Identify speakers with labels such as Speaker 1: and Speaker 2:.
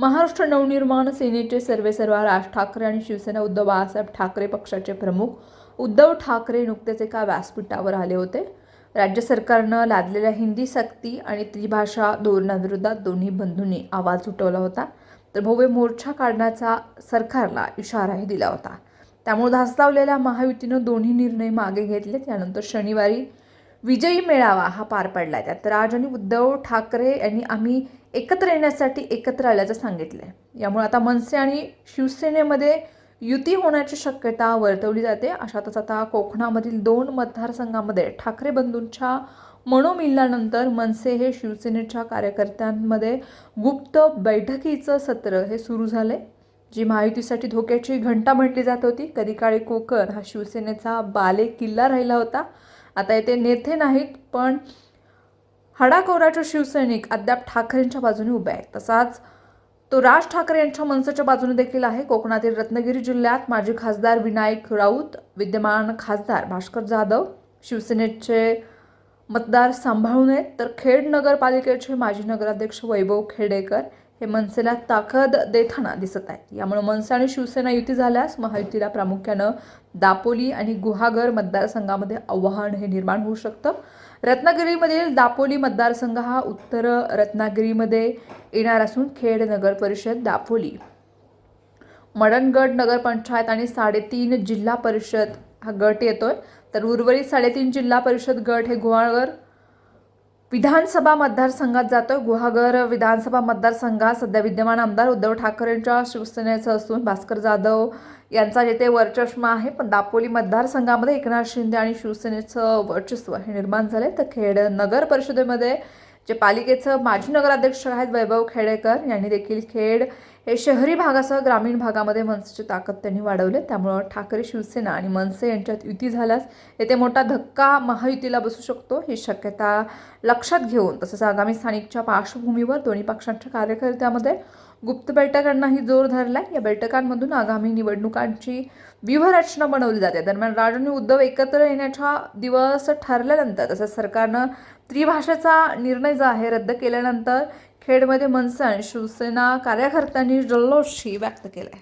Speaker 1: महाराष्ट्र नवनिर्माण सेनेचे सर्वेसर्वा राज ठाकरे आणि शिवसेना उद्धव बाळासाहेब ठाकरे पक्षाचे प्रमुख उद्धव ठाकरे नुकतेच एका व्यासपीठावर आले होते. राज्य सरकारनं लादलेल्या हिंदी सक्ती आणि त्रिभाषा धोरणाविरोधात दोन्ही बंधूंनी आवाज उठवला होता. तर भव्य मोर्चा काढण्याचा सरकारला इशाराही दिला होता. त्यामुळे धास्तावलेल्या महायुतीनं दोन्ही निर्णय मागे घेतले. त्यानंतर शनिवारी विजयी मेळावा हा पार पडला. त्यात राज आणि उद्धव ठाकरे यांनी आम्ही एकत्र येण्यासाठी एकत्र आल्याचं सांगितलं आहे यामुळे आता मनसे आणि शिवसेनेमध्ये युती होण्याची शक्यता वर्तवली जाते. अशातच आता कोकणामधील दोन मतदारसंघामध्ये ठाकरे बंधूंच्या मनोमिल्लानंतर मनसे हे शिवसेनेच्या कार्यकर्त्यांमध्ये गुप्त बैठकीचं सत्र हे सुरू झालंय जी महायुतीसाठी धोक्याची घंटा म्हटली जात होती. कधी काळी कोकण हा शिवसेनेचा बाले किल्ला राहिला होता. आता येथे नेते नाहीत पण हडाकोराचे शिवसैनिक अद्याप ठाकरेंच्या बाजूने उभे आहेत. तसाच तो राज ठाकरे यांच्या मनसेच्या बाजूने देखील आहे. कोकणातील रत्नागिरी जिल्ह्यात माजी खासदार विनायक राऊत विद्यमान खासदार भास्कर जाधव शिवसेनेचे मतदार सांभाळून आहेत. तर खेड नगरपालिकेचे माजी नगराध्यक्ष वैभव खेडेकर हे मनसेला ताकद देताना दिसत आहेत यामुळे मनसे आणि शिवसेना युती झाल्यास महायुतीला प्रामुख्यानं दापोली आणि गुहागर मतदारसंघामध्ये आव्हान हे निर्माण होऊ शकतं. रत्नागिरीमधील दापोली मतदारसंघ हा उत्तर रत्नागिरीमध्ये येणार असून खेड नगर परिषद दापोली. मडणगड नगरपंचायत आणि साडेतीन जिल्हा परिषद हा गट येतोय. तर उर्वरित साडेतीन जिल्हा परिषद गट हे गुहागर विधानसभा मतदारसंघात जातोय. गुहागर विधानसभा मतदारसंघात सध्या विद्यमान आमदार उद्धव ठाकरेंच्या शिवसेनेचं असून भास्कर जाधव यांचा येथे वरचष्मा आहे. पण दापोली मतदारसंघामध्ये एकनाथ शिंदे आणि शिवसेनेचं वर्चस्व हे निर्माण झाले तर खेड नगर परिषदेमध्ये जे पालिकेचं माजी नगराध्यक्ष आहेत वैभव खेडेकर यांनी देखील खेड हे शहरी भागासह ग्रामीण भागामध्ये मनसेची ताकद त्यांनी वाढवले. त्यामुळं ठाकरे शिवसेना आणि मनसे यांच्यात युती झाल्यास येथे मोठा धक्का महायुतीला बसू शकतो ही शक्यता लक्षात घेऊन तसंच आगामी स्थानिकच्या पार्श्वभूमीवर दोन्ही पक्षांच्या कार्यकर्त्यामध्ये गुप्त बैठकांनाही जोर धरलाय. या बैठकांमधून आगामी निवडणुकांची व्यूहरचना बनवली जाते. दरम्यान राज आणि उद्धव एकत्र येण्याचा दिवस ठरल्यानंतर तसंच सरकारनं त्रिभाषेचा निर्णय जो आहे रद्द केल्यानंतर खेडमध्ये मनसे आणि शिवसेना कार्यकर्त्यांनी जल्लोषही व्यक्त केलाय.